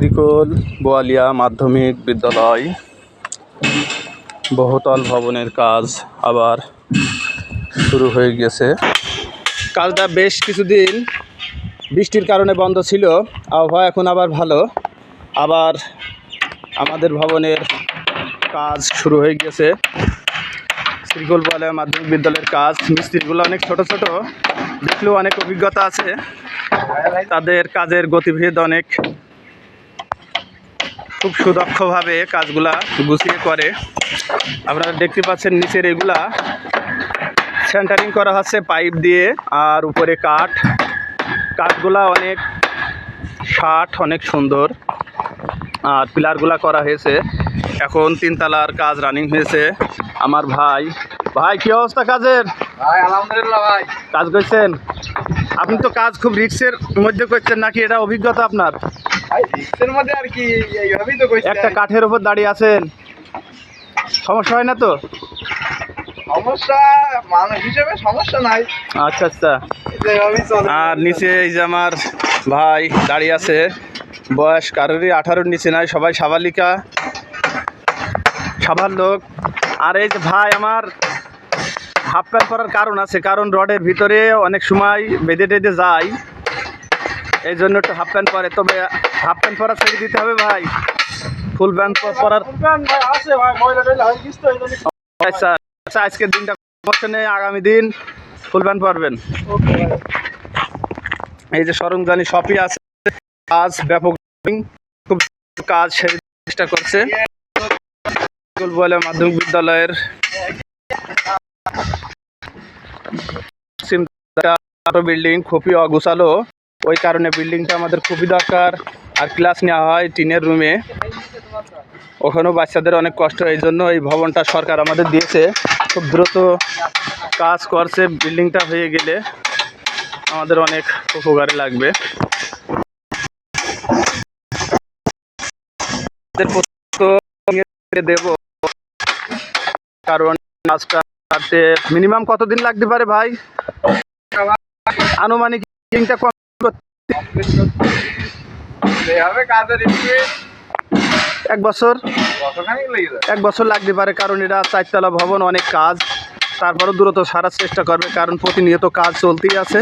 শ্রীকোল বোয়ালিয়া মাধ্যমিক বিদ্যালয়, বহুতল ভবনের কাজ আবার শুরু হয়ে গেছে। কাজটা বেশ কিছুদিন বৃষ্টির কারণে বন্ধ ছিল, আবহাওয়া এখন আবার ভালো। আবার আমাদের ভবনের কাজ শুরু হয়ে গেছে। শ্রীকোল বোয়ালিয়া মাধ্যমিক বিদ্যালয়ের কাজ, মিস্ত্রিগুলো অনেক ছোট ছোট, দেখলেও অনেক অভিজ্ঞতা আছে। তাদের কাজের গতিভেদ অনেক খুব সুদক্ষভাবে কাজগুলা গুছিয়ে করে। আপনারা দেখতে পাচ্ছেন নিচের এগুলা। সেন্টারিং করা হচ্ছে পাইপ দিয়ে আর উপরে কাঠ। কাঠগুলা অনেক শার্ট অনেক সুন্দর। আর পিলারগুলা করা হয়েছে। এখন তিনতলার কাজ রানিং হয়েছে। আমার ভাই। ভাই কি অবস্থা কাজের? ভাই আলহামদুলিল্লাহ ভাই। কাজ করছেন? আপনি তো কাজ খুব রিক্সের মধ্যে করছেন নাকি এটা অভিজ্ঞতা আপনার? মধ্যে আর কি এইভাবেই তো একটা কাঠের উপর দাঁড়িয়ে আছেন। সমস্যা হয় না তো? সমস্যা মানুষ হিসেবে সমস্যা নাই। আচ্ছা আচ্ছা। আর নিচে এই যে আমার ভাই দাঁড়িয়ে আছে। বয়স কারোরই আঠারোর নিচে নাই সবাই সাবালিকা। সাবার লোক। আর এই যে ভাই আমার হাফ প্যান্ট পরার কারণ আছে কারণ রডের ভিতরে অনেক সময় বেঁধে টেঁধে যায়। এই জন্য একটু হাফ প্যান্ট পরে। তবে হাফ প্যান্ট পরা ছেড়ে দিতে হবে ভাই। ফুল প্যান্ট পরার হয়ে আচ্ছা আচ্ছা আজকের দিনটা নেই আগামী দিন ফুল প্যান্ট পরবেন। ওকে এই যে সরঞ্জানি সবই আছে। কাজ ব্যাপক খুব কাজ সেরে চেষ্টা করছে। বলে মাধ্যমিক বিদ্যালয়ের বিল্ডিং খুবই অগুছালো। ওই কারণে বিল্ডিংটা আমাদের খুবই দরকার। আর ক্লাস নেওয়া হয় টিনের রুমে ওখানেও বাচ্চাদের অনেক কষ্ট, এই জন্য এই ভবনটা সরকার আমাদের দিয়েছে। খুব দ্রুত কাজ করছে বিল্ডিংটা হয়ে গেলে। আমাদের অনেক উপকারে লাগবে। দেব। কারণ মিনিমাম কতদিন লাগতে পারে ভাই? আনুমানিক এক বছর। এক বছর লাগতে পারে কারণ এটা চারতলা ভবন অনেক কাজ। তারপরও দ্রুত সারার চেষ্টা করবে কারণ প্রতিনিয়ত কাজ চলতেই আছে।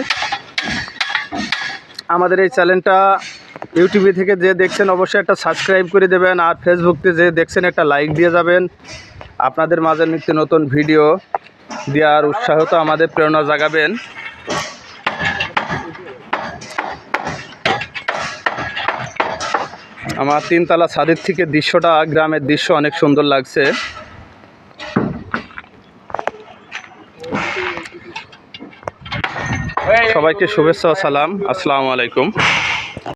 আমাদের এই চ্যানেলটা ইউটিউবে থেকে যে দেখছেন অবশ্যই একটা সাবস্ক্রাইব করে দেবেন আর ফেসবুকতে যে দেখছেন একটা লাইক দিয়ে যাবেন। আপনাদের মাঝে নিত্য নতুন ভিডিও দেওয়ার উৎসাহ তো আমাদের প্রেরণা জাগাবেন। আমার তিনতলা ছাদের থেকে দৃশ্যটা গ্রামের দৃশ্য অনেক সুন্দর লাগছে। সবাইকে শুভেচ্ছা সালাম। আসসালামু আলাইকুম।